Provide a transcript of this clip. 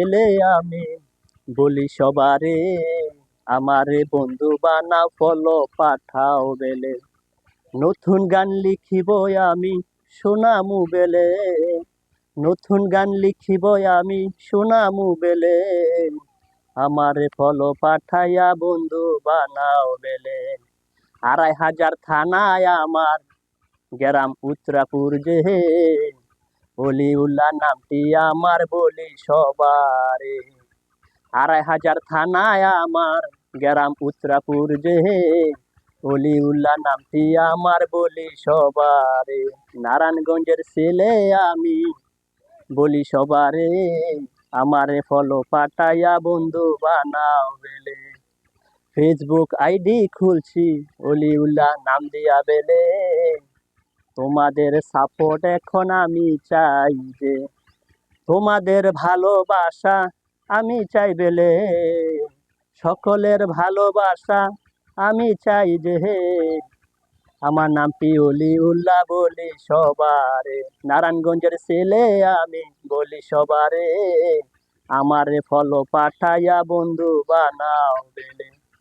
ছেলে আমি বলি সবারে, আমারে বন্ধু বানাও, ফলো, পাঠাও বেলে। নতুন গান লিখিব আমি শোনামু বেলে। নতুন গান লিখিব আমি শোনামু বেলে। আমারে ফলো, পাঠাইয়া, বন্ধু বানাও বেলে। আড়াই হাজার থানায় আমার গ্রাম, উত্তরাপুর যে অলিউল্লাহ নামটি আমার বলি সবারে। আড়াই হাজার থানায় আমার গ্রাম উত্তরাপুর যে। অলিউল্লাহ নামটি আমার বলি সবারে। নারায়ণগঞ্জের ছেলে আমি বলি সবারে। আমারে ফলো পাঠাইয়া বন্ধু বানাও বেলে। ফেসবুক আইডি খুলছি অলিউল্লাহ নাম দিয়া বেলে। তোমাদের সাপোর্ট এখন আমি চাই যে, তোমাদের ভালোবাসা আমি চাই বেলে, সকলের ভালোবাসা আমি চাই যে। হে আমার নাম পিওলি উল্লাহ বলি সবারে, নারায়ণগঞ্জের ছেলে আমি বলি সবারে। আমারে ফলো পাঠাইয়া বন্ধু বানাও বেলে।